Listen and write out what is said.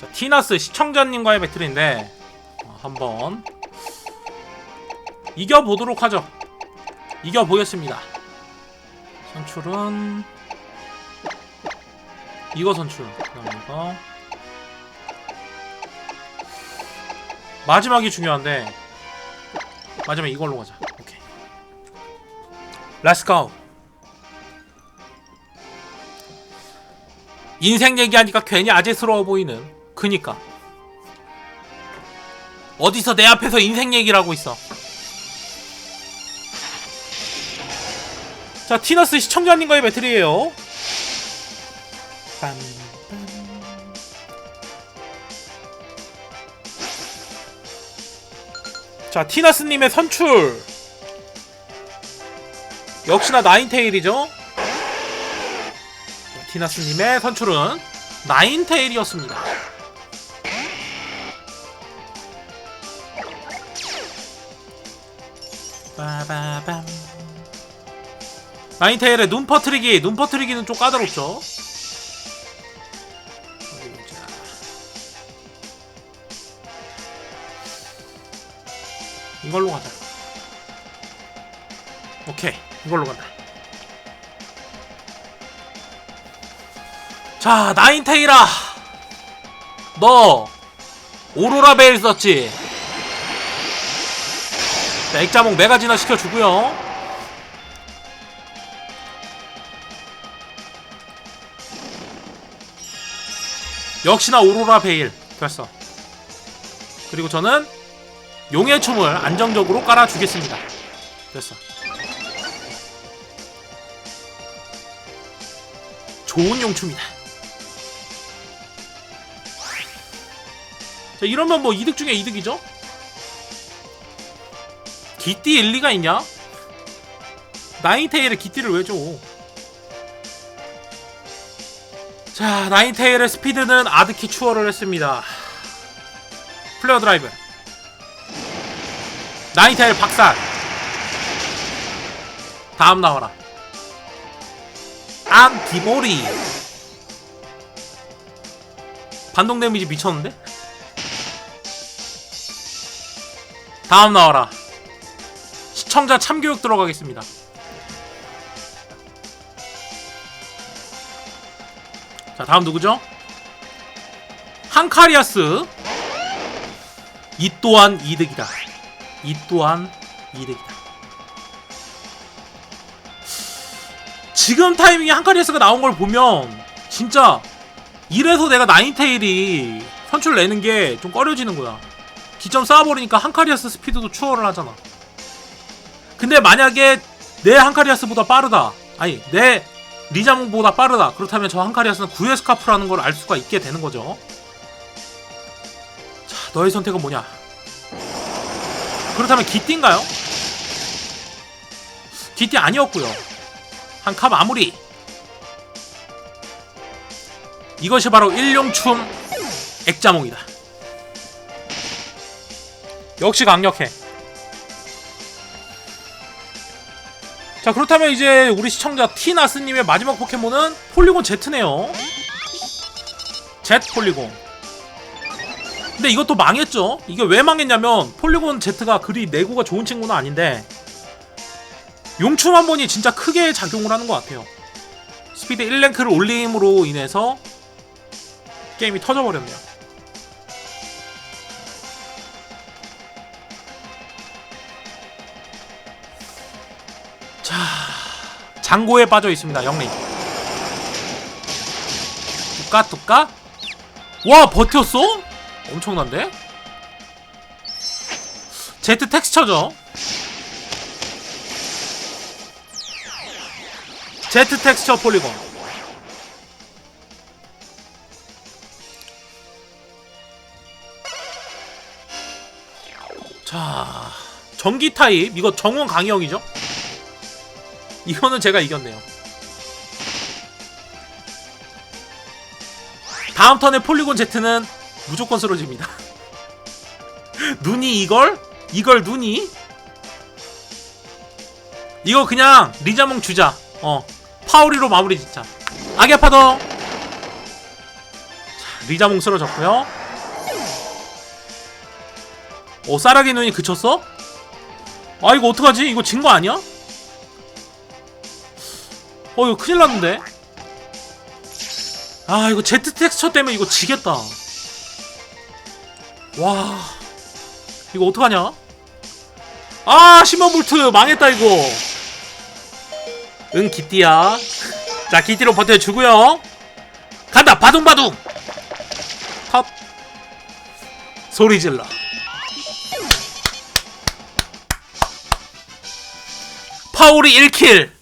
자, 티나스 시청자님과의 배틀인데 어, 한번 이겨보도록 하죠. 이겨보겠습니다. 선출은 이거 선출. 이거 마지막이 중요한데 마지막 이걸로 가자. 오케이. 렛츠 고. 인생 얘기하니까 괜히 아재스러워 보이는 그니까. 어디서 내 앞에서 인생 얘기를 하고 있어? 자 티너스 시청자님과의 배틀이에요. 빰, 빰. 자 티너스님의 선출. 역시나 나인테일이죠? 티나스님의 선출은 나인테일이었습니다. 빠바밤. 나인테일의 눈 퍼트리기, 눈 퍼트리기는 좀 까다롭죠. 자. 이걸로 가자. 오케이, 이걸로 간다. 자, 나인테이라. 너 오로라 베일 썼지? 자, 액자목 네 가지나 시켜주고요. 역시나 오로라 베일 됐어. 그리고 저는 용의 춤을 안정적으로 깔아주겠습니다. 됐어. 좋은 용춤이다. 자, 이러면 뭐 이득 중에 이득이죠? 기띠 일리가 있냐? 나인테일에 기띠를 왜 줘? 자, 나인테일의 스피드는 아드키 추월을 했습니다. 플레어 드라이브. 나인테일 박살. 다음 나와라. 안티모리. 반동 데미지 미쳤는데? 다음 나와라. 시청자 참교육 들어가겠습니다. 자, 다음 누구죠? 한카리아스. 이 또한 이득이다. 이 또한 이득이다. 지금 타이밍에 한카리아스가 나온 걸 보면 진짜 이래서 내가 나인테일이 선출 내는 게 좀 꺼려지는 거야. 기점 쌓아버리니까 한카리아스 스피드도 추월을 하잖아. 근데 만약에 내 한카리아스보다 빠르다. 아니 내 리자몽보다 빠르다. 그렇다면 저 한카리아스는 구에스카프라는 걸 알 수가 있게 되는 거죠. 자, 너의 선택은 뭐냐? 그렇다면 기띠인가요? 기띠 아니었고요. 한컵 아무리 이것이 바로 일용춤 액자몽이다. 역시 강력해. 자 그렇다면 이제 우리 시청자 티나스님의 마지막 포켓몬은 폴리곤 Z네요. Z 폴리곤. 근데 이것도 망했죠. 이게 왜 망했냐면 폴리곤 Z가 그리 내구가 좋은 친구는 아닌데 용춤 한 번이 진짜 크게 작용을 하는 것 같아요. 스피드 1랭크를 올림으로 인해서 게임이 터져버렸네요. 장고에 빠져 있습니다. 영리. 뚜까 뚜까. 와 버텼어? 엄청난데? Z 텍스처죠. Z 텍스처 폴리곤. 자, 전기 타입 이거 정원 강형이죠? 이거는 제가 이겼네요. 다음 턴에 폴리곤 Z는 무조건 쓰러집니다. 눈이 이걸? 이걸 눈이? 이거 그냥 리자몽 주자. 어. 파우리로 마무리 짓자. 악의 파동. 자, 리자몽 쓰러졌고요 오 싸라기 눈이 그쳤어? 아 이거 어떡하지? 이거 진 거 아니야? 어 이거 큰일 났는데? 아 이거 제트 텍스처 때문에 이거 지겠다. 와. 이거 어떡하냐? 아 시먼볼트 망했다 이거. 응 기띠야. 자 기띠로 버텨주고요. 간다 바둥바둥. 탑. 소리 질러. 파울이 1킬